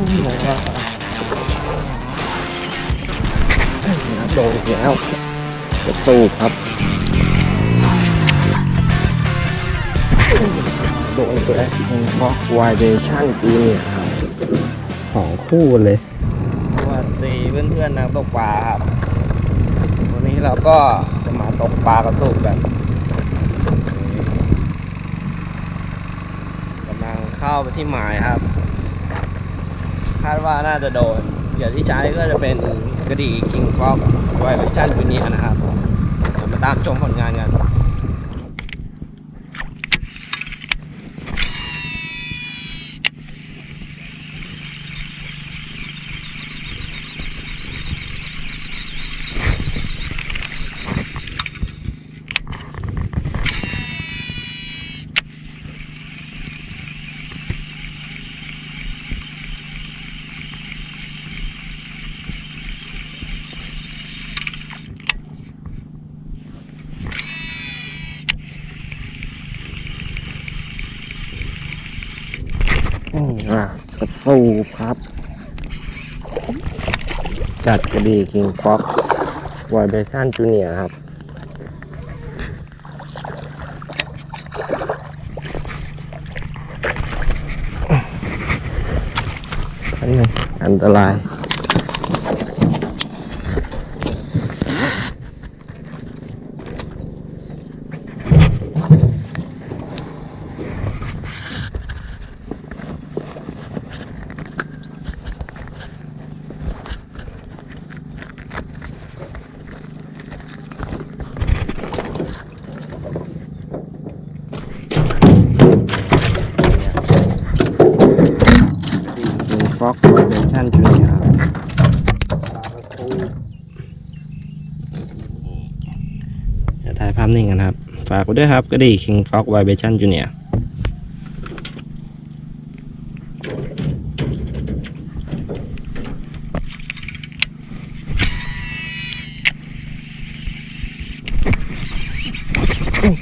โดนอีกแล้วกระตูบครับ โดนอีกแล้วเพราะวายเดชั่นกูเนี่ยครับสองคู่เลยสวัสดีเพื่อนๆนักตกปลาครับ วันนี้เราก็จะมาตกปลากระสูบกันกำลังเข้าไปที่หมายครับ คาดว่าน่าจะโดนเหยื่อที่ใช้ก็จะเป็นกระดี่คิงฟอกไวเวชันจูเนียนะครับมาตามชมผลงานกันอะกระ สูบครับ จัดกระดีกิงฟ็อกวายเบสันจูเนียครับอันนี้อันตราย คิงฟ็อกไวเบชั่นจูเนียครับเดี๋ยวถ่ายภาพนิ่งกันครับ ฝากไว้ด้วยครับ ก็ดีคิงฟ็อกไวเบชั่นจูเนีย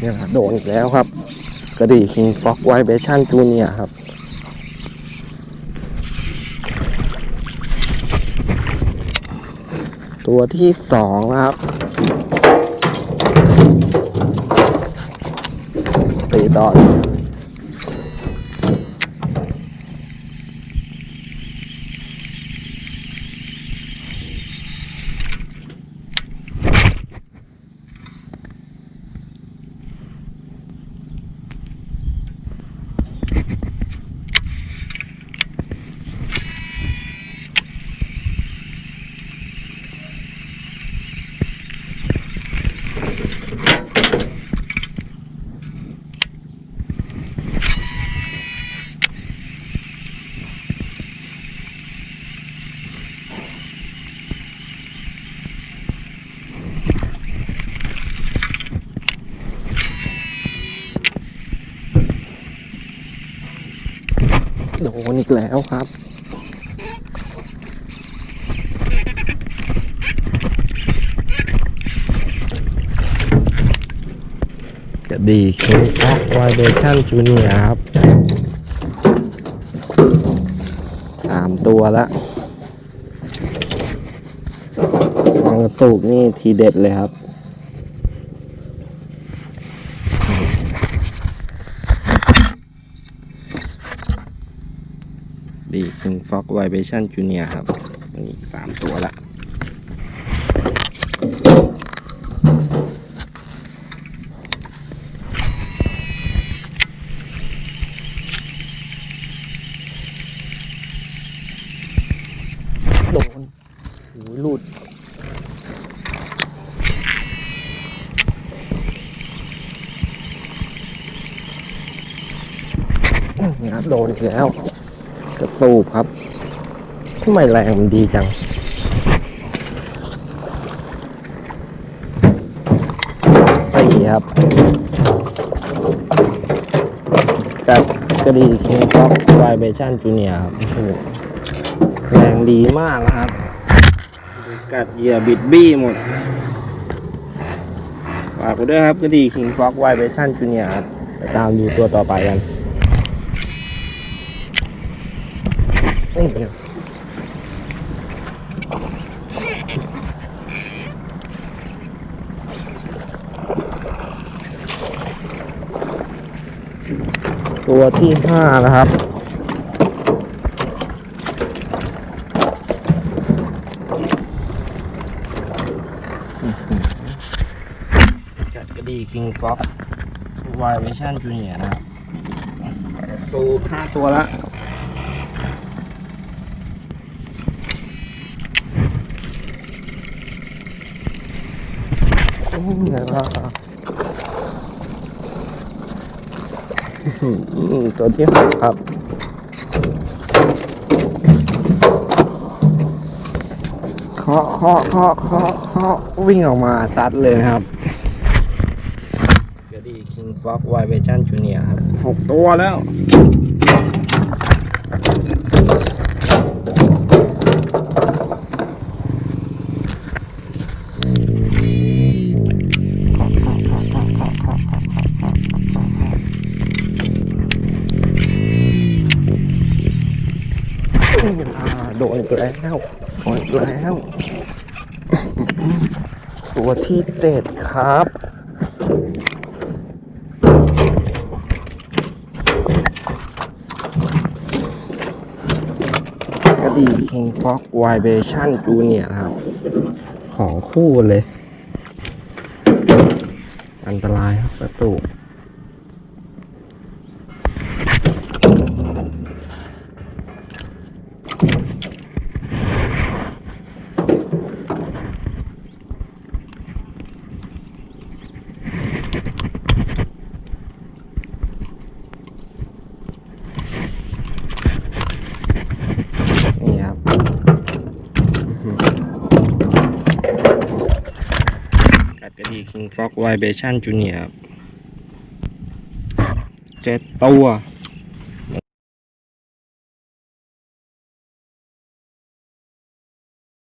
เนี่ยโดนอีกแล้วครับ กระดี่คิงฟ็อกไวเบชั่นจูเนียครับตัวที่สองนะครับ ตี โดนอีกแล้วครับกระดีคิงฟ็อกไวเบชั่นจูเนียครับสามตัวละวางกระตุกนี่ทีเด็ดเลยครับ ดีคิงฟ็อกไวเบชั่นจูเนียครับนี่สามตัวละโดนโอ้ยหลุดนี่ครับโดนอีกแล้ว กระสูบครับทำไมแรงมันดีจัง สี่ครับกับกระดีคิงฟ็อกไวเบชั่นจูเนียครับแรงดีมากนะครับ กัดเหยื่อบิดบี้หมดฝากไปด้วยครับกระดีคิงฟ็อกไวเบชั่นจูเนียครับไปตามดูตัวต่อไปกัน Thank ตัวที่ห้านะครับ จัดกระดีคิงฟ็อกซ์วายเวชั่นจูเนียนะครัสูห้าตัวละ นี่นะครับอื้อหือตัวที่หกครับเคาะเคาะเคาะเคาะเคาะวิ่งออกมาซัดเลยนะครับก็ดี King Fox Y Vision Junior ครับหกตัวแล้ว โดนอีกแล้วโดนอีกแล้ว ตัวที่เจ็ดครับกระดี King Fox Vibration Junior ครับ ของคู่เลย อันตรายครับประตู กัดกระดี King Fox Vibration Junior ครับเจ็ดตัว